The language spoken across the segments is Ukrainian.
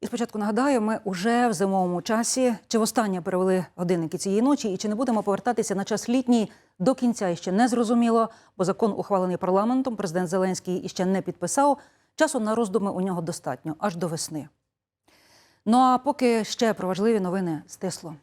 І спочатку нагадаю, ми уже в зимовому часі. Чи востаннє перевели годинники цієї ночі, і чи не будемо повертатися на час літній до кінця іще не зрозуміло, бо закон ухвалений парламентом. Президент Зеленський іще не підписав. Часу на роздуми у нього достатньо аж до весни. Ну а поки ще про важливі новини стисло.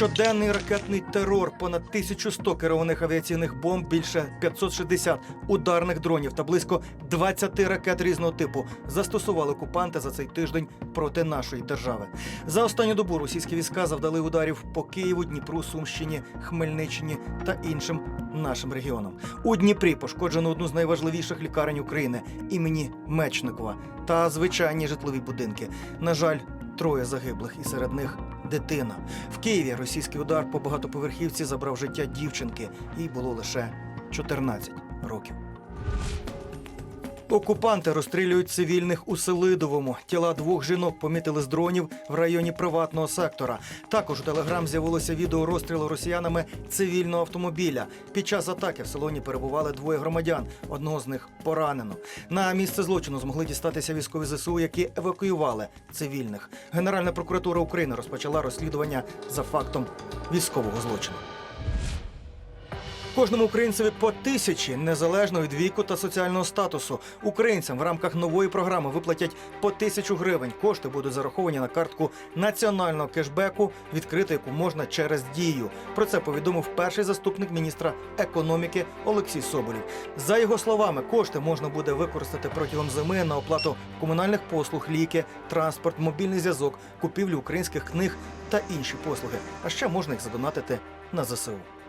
Щоденний ракетний терор, понад 1100 керованих авіаційних бомб, більше 560 ударних дронів та близько 20 ракет різного типу застосували окупанти за цей тиждень проти нашої держави. За останню добу російські війська завдали ударів по Києву, Дніпру, Сумщині, Хмельниччині та іншим нашим регіонам. У Дніпрі пошкоджено одну з найважливіших лікарень України імені Мечникова та звичайні житлові будинки. На жаль, троє загиблих, і серед них дитина. В Києві російський удар по багатоповерхівці забрав життя дівчинки. Їй було лише 14 років. Окупанти розстрілюють цивільних у Селидовому. Тіла двох жінок помітили з дронів в районі приватного сектора. Також у телеграм з'явилося відео розстрілу росіянами цивільного автомобіля. Під час атаки в салоні перебували двоє громадян. Одного з них поранено. На місце злочину змогли дістатися військові ЗСУ, які евакуювали цивільних. Генеральна прокуратура України розпочала розслідування за фактом військового злочину. Кожному українцеві по тисячі незалежно від віку та соціального статусу. Українцям в рамках нової програми виплатять по тисячу гривень. Кошти будуть зараховані на картку національного кешбеку, відкрити яку можна через дію. Про це повідомив перший заступник міністра економіки Олексій Соболєв. За його словами, кошти можна буде використати протягом зими на оплату комунальних послуг, ліки, транспорт, мобільний зв'язок, купівлю українських книг та інші послуги. А ще можна їх задонатити на ЗСУ.